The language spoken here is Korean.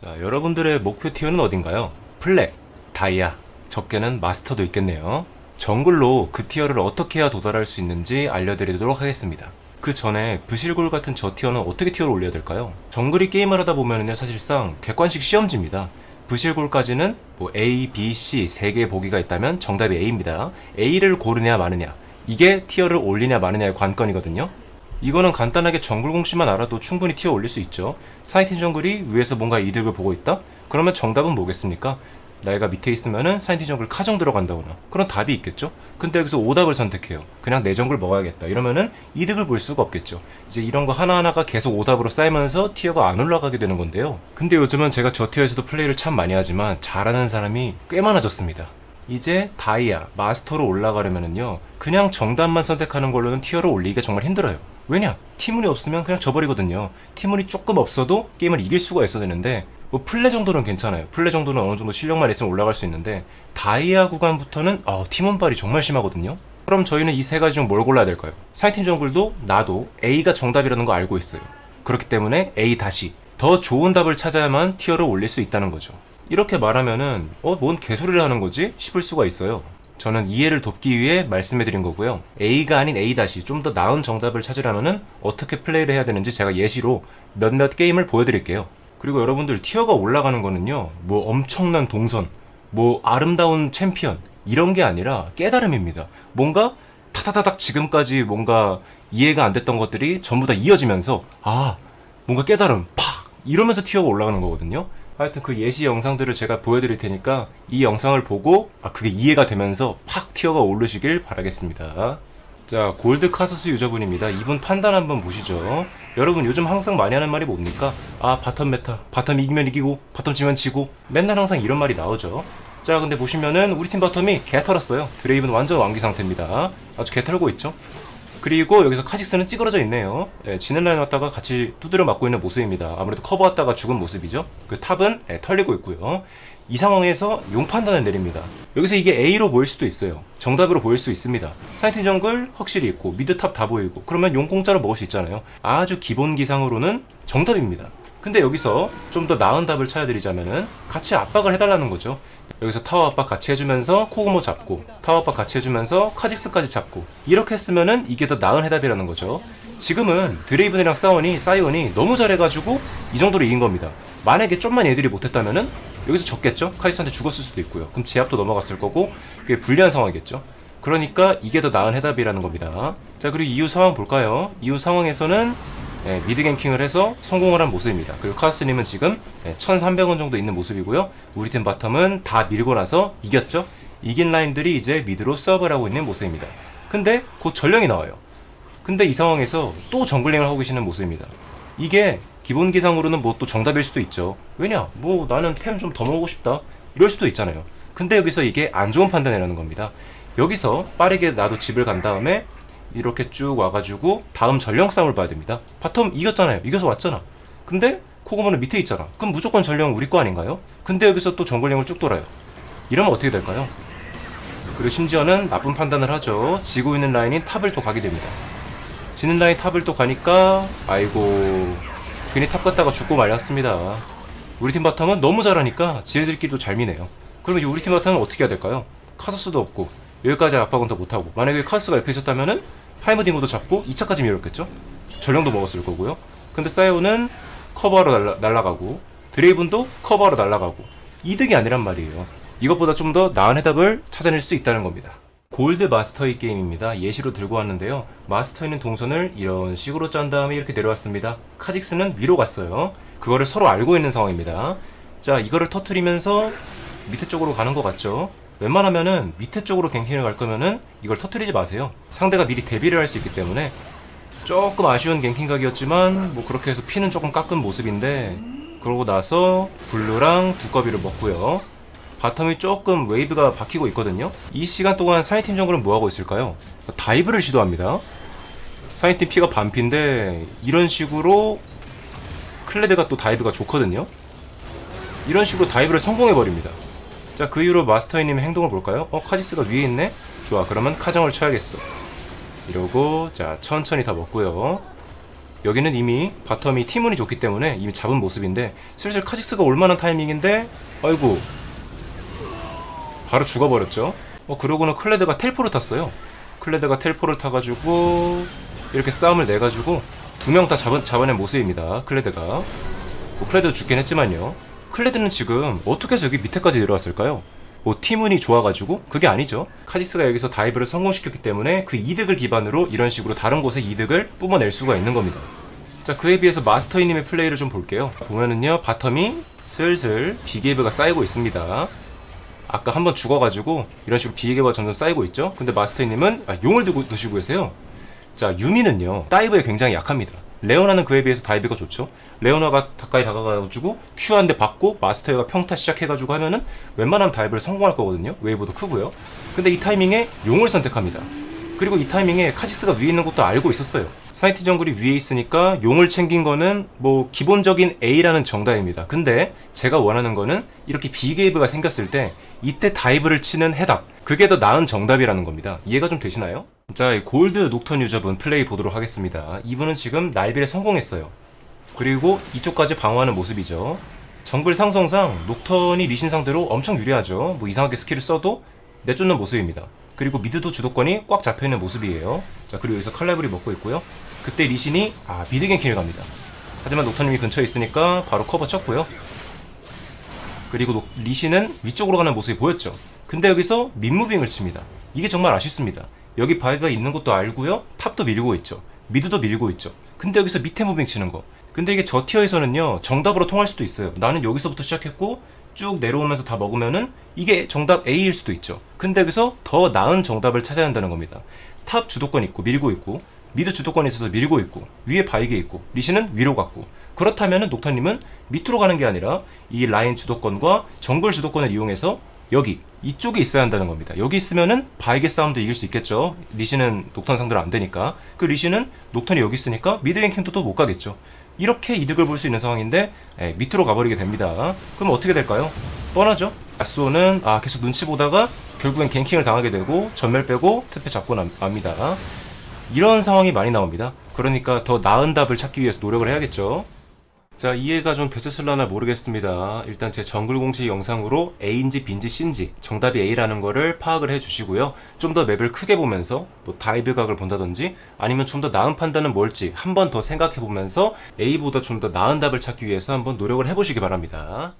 자, 여러분들의 목표 티어는 어딘가요? 플렉, 다이아, 적게는 마스터도 있겠네요. 정글로 그 티어를 어떻게 해야 도달할 수 있는지 알려드리도록 하겠습니다. 그 전에 부실골 같은 저 티어는 어떻게 티어를 올려야 될까요? 정글이 게임을 하다 보면은요, 사실상 객관식 시험지입니다. 부실골까지는 뭐 A, B, C 세 개의 보기가 있다면 정답이 A입니다. A를 고르냐 마느냐. 이게 티어를 올리냐 마느냐의 관건이거든요. 이거는 간단하게 정글 공식만 알아도 충분히 티어 올릴 수 있죠. 사이틴 정글이 위에서 뭔가 이득을 보고 있다? 그러면 정답은 뭐겠습니까? 나이가 밑에 있으면은 사이틴 정글 카정 들어간다거나 그런 답이 있겠죠. 근데 여기서 오답을 선택해요. 그냥 내 정글 먹어야겠다. 이러면은 이득을 볼 수가 없겠죠. 이제 이런 거 하나하나가 계속 오답으로 쌓이면서 티어가 안 올라가게 되는 건데요. 근데 요즘은 제가 저 티어에서도 플레이를 참 많이 하지만 잘하는 사람이 꽤 많아졌습니다. 이제 다이아, 마스터로 올라가려면은요, 그냥 정답만 선택하는 걸로는 티어를 올리기가 정말 힘들어요. 왜냐? 티문이 없으면 그냥 져버리거든요. 티문이 조금 없어도 게임을 이길 수가 있어야 되는데, 뭐 플레 정도는 괜찮아요. 플레 정도는 어느 정도 실력만 있으면 올라갈 수 있는데, 다이아 구간부터는, 아 티문발이 정말 심하거든요. 그럼 저희는 이 세 가지 중 뭘 골라야 될까요? 사이틴 정글도 나도 A가 정답이라는 거 알고 있어요. 그렇기 때문에 A 다시 더 좋은 답을 찾아야만 티어를 올릴 수 있다는 거죠. 이렇게 말하면은 어 뭔 개소리를 하는 거지 싶을 수가 있어요. 저는 이해를 돕기 위해 말씀해 드린 거고요. A가 아닌 A 다시 좀 더 나은 정답을 찾으려면은 어떻게 플레이를 해야 되는지 제가 예시로 몇몇 게임을 보여드릴게요. 그리고 여러분들 티어가 올라가는 거는요. 뭐 엄청난 동선, 뭐 아름다운 챔피언 이런 게 아니라 깨달음입니다. 뭔가 타다다닥 지금까지 뭔가 이해가 안 됐던 것들이 전부 다 이어지면서 아 뭔가 깨달음 팍 이러면서 티어가 올라가는 거거든요. 하여튼 그 예시 영상들을 제가 보여드릴 테니까 이 영상을 보고 아 그게 이해가 되면서 팍 티어가 오르시길 바라겠습니다. 자 골드 카서스 유저분입니다. 이분 판단 한번 보시죠. 여러분 요즘 항상 많이 하는 말이 뭡니까? 아 바텀 메타 바텀 이기면 이기고 바텀 지면 지고 맨날 항상 이런 말이 나오죠. 자 근데 보시면은 우리 팀 바텀이 개 털었어요. 드레이브는 완전 완기 상태입니다. 아주 개 털고 있죠. 그리고 여기서 카직스는 찌그러져 있네요. 예, 지는 라인 왔다가 같이 두드려 맞고 있는 모습입니다. 아무래도 커버 왔다가 죽은 모습이죠. 그 탑은 예, 털리고 있고요. 이 상황에서 용 판단을 내립니다. 여기서 이게 A로 보일 수도 있어요. 정답으로 보일 수 있습니다. 사이트 정글 확실히 있고 미드 탑 다 보이고 그러면 용 공짜로 먹을 수 있잖아요. 아주 기본 기상으로는 정답입니다. 근데 여기서 좀 더 나은 답을 찾아드리자면은 같이 압박을 해달라는 거죠. 여기서 타워 압박 같이 해주면서 코그모 잡고 타워 압박 같이 해주면서 카직스까지 잡고 이렇게 했으면은 이게 더 나은 해답이라는 거죠. 지금은 드레이븐이랑 싸우니 사이온이 너무 잘해가지고 이 정도로 이긴 겁니다. 만약에 좀만 얘들이 못했다면은 여기서 졌겠죠? 카이스한테 죽었을 수도 있고요. 그럼 제압도 넘어갔을 거고 그게 불리한 상황이겠죠. 그러니까 이게 더 나은 해답이라는 겁니다. 자 그리고 이후 상황 볼까요? 이후 상황에서는 예, 미드 갱킹을 해서 성공을 한 모습입니다. 그리고 카스님은 지금 예, 1,300원 정도 있는 모습이고요. 우리 팀 바텀은 다 밀고 나서 이겼죠. 이긴 라인들이 이제 미드로 서브를 하고 있는 모습입니다. 근데 곧 전령이 나와요. 근데 이 상황에서 또 정글링을 하고 계시는 모습입니다. 이게 기본 기상으로는 뭐 또 정답일 수도 있죠. 왜냐? 뭐 나는 템 좀 더 먹고 싶다. 이럴 수도 있잖아요. 근데 여기서 이게 안 좋은 판단이라는 겁니다. 여기서 빠르게 나도 집을 간 다음에 이렇게 쭉 와가지고 다음 전령 싸움을 봐야 됩니다. 바텀 이겼잖아요. 이겨서 왔잖아. 근데 코고모는 밑에 있잖아. 그럼 무조건 전령 우리 거 아닌가요? 근데 여기서 또 정글링을 쭉 돌아요. 이러면 어떻게 될까요? 그리고 심지어는 나쁜 판단을 하죠. 지고 있는 라인인 탑을 또 가게 됩니다. 지는 라인 탑을 또 가니까 아이고 괜히 탑 갔다가 죽고 말았습니다. 우리 팀 바텀은 너무 잘하니까 지네들끼리도 잘 미네요. 그럼 이제 우리 팀 바텀은 어떻게 해야 될까요? 카서스도 없고 여기까지 압박은 더 못하고 만약에 카서스가 옆에 있었다면은 하이머딩고도 잡고 2차까지 밀었겠죠? 전령도 먹었을 거고요. 근데 사이오는 커버하러 날라, 날아가고 드레이븐도 커버하러 날아가고 이득이 아니란 말이에요. 이것보다 좀 더 나은 해답을 찾아낼 수 있다는 겁니다. 골드 마스터이 게임입니다. 예시로 들고 왔는데요. 마스터 있는 동선을 이런 식으로 짠 다음에 이렇게 내려왔습니다. 카직스는 위로 갔어요. 그거를 서로 알고 있는 상황입니다. 자, 이거를 터트리면서 밑에 쪽으로 가는 것 같죠? 웬만하면은 밑에 쪽으로 갱킹을 갈 거면은 이걸 터트리지 마세요. 상대가 미리 대비를 할 수 있기 때문에 조금 아쉬운 갱킹 각이었지만 뭐 그렇게 해서 피는 조금 깎은 모습인데 그러고 나서 블루랑 두꺼비를 먹고요. 바텀이 조금 웨이브가 박히고 있거든요. 이 시간 동안 사이팀 정글은 뭐하고 있을까요? 다이브를 시도합니다. 사이팀 피가 반피인데 이런 식으로 클레드가 또 다이브가 좋거든요. 이런 식으로 다이브를 성공해버립니다. 자, 그 이후로 마스터이님의 행동을 볼까요? 어, 카지스가 위에 있네? 좋아, 그러면 카정을 쳐야겠어. 이러고, 자, 천천히 다 먹고요. 여기는 이미 바텀이 티문이 좋기 때문에 이미 잡은 모습인데 슬슬 카직스가 올만한 타이밍인데 아이고 바로 죽어버렸죠. 어 그러고는 클레드가 텔포를 탔어요. 클레드가 텔포를 타가지고 이렇게 싸움을 내가지고 두 명 다 잡은 잡아낸 모습입니다. 클레드가 뭐 클레드 죽긴 했지만요. 클레드는 지금 어떻게 해서 여기 밑에까지 내려왔을까요? 뭐 티문이 좋아가지고 그게 아니죠. 카직스가 여기서 다이브를 성공시켰기 때문에 그 이득을 기반으로 이런 식으로 다른 곳의 이득을 뿜어낼 수가 있는 겁니다. 자 그에 비해서 마스터이님의 플레이를 좀 볼게요. 보면은요 바텀이 슬슬 비게이브가 쌓이고 있습니다. 아까 한번 죽어가지고 이런 식으로 비계가 점점 쌓이고 있죠. 근데 마스터님은 아, 용을 두고 두시고 계세요. 자 유미는요 다이브에 굉장히 약합니다. 레오나는 그에 비해서 다이브가 좋죠. 레오나가 가까이 다가가가지고 큐 한 대 받고 마스터가 평타 시작해가지고 하면은 웬만하면 다이브를 성공할 거거든요. 웨이브도 크고요. 근데 이 타이밍에 용을 선택합니다. 그리고 이 타이밍에 카직스가 위에 있는 것도 알고 있었어요. 사이트 정글이 위에 있으니까 용을 챙긴 거는 뭐 기본적인 A라는 정답입니다. 근데 제가 원하는 거는 이렇게 비게이브가 생겼을 때 이때 다이브를 치는 해답. 그게 더 나은 정답이라는 겁니다. 이해가 좀 되시나요? 자, 이 골드 녹턴 유저분 플레이 보도록 하겠습니다. 이분은 지금 날빌에 성공했어요. 그리고 이쪽까지 방어하는 모습이죠. 정글 상성상 녹턴이 리신 상대로 엄청 유리하죠. 뭐 이상하게 스킬을 써도 내쫓는 모습입니다. 그리고 미드도 주도권이 꽉 잡혀있는 모습이에요. 자, 그리고 여기서 칼라브리 먹고 있고요. 그때 리신이, 아, 미드 갱킹을 갑니다. 하지만 녹턴님이 근처에 있으니까 바로 커버 쳤고요. 그리고 녹- 리신은 위쪽으로 가는 모습이 보였죠. 근데 여기서 민무빙을 칩니다. 이게 정말 아쉽습니다. 여기 바위가 있는 것도 알고요. 탑도 밀고 있죠. 미드도 밀고 있죠. 근데 여기서 밑에 무빙 치는 거. 근데 이게 저 티어에서는요. 정답으로 통할 수도 있어요. 나는 여기서부터 시작했고 쭉 내려오면서 다 먹으면은 이게 정답 A일 수도 있죠. 근데 여기서 더 나은 정답을 찾아야 한다는 겁니다. 탑 주도권 있고 밀고 있고 미드 주도권이 있어서 밀고 있고 위에 바이게 있고 리시는 위로 갔고 그렇다면은 녹턴님은 밑으로 가는 게 아니라 이 라인 주도권과 정글 주도권을 이용해서 여기 이쪽에 있어야 한다는 겁니다. 여기 있으면은 바이게 싸움도 이길 수 있겠죠. 리시는 녹턴 상대로 안 되니까 그 리시는 녹턴이 여기 있으니까 미드 갱킹도 또 못 가겠죠. 이렇게 이득을 볼 수 있는 상황인데 에, 밑으로 가버리게 됩니다. 그럼 어떻게 될까요? 뻔하죠. 아쏘는 아 계속 눈치 보다가 결국엔 갱킹을 당하게 되고 전멸 빼고 트패 잡고 남- 맙니다. 이런 상황이 많이 나옵니다. 그러니까 더 나은 답을 찾기 위해서 노력을 해야겠죠. 자, 이해가 좀 되셨을라나 모르겠습니다. 일단 제 정글 공식 영상으로 A인지 B인지 C인지 정답이 A라는 거를 파악을 해 주시고요. 좀 더 맵을 크게 보면서 뭐 다이브 각을 본다든지 아니면 좀 더 나은 판단은 뭘지 한 번 더 생각해 보면서 A보다 좀 더 나은 답을 찾기 위해서 한번 노력을 해 보시기 바랍니다.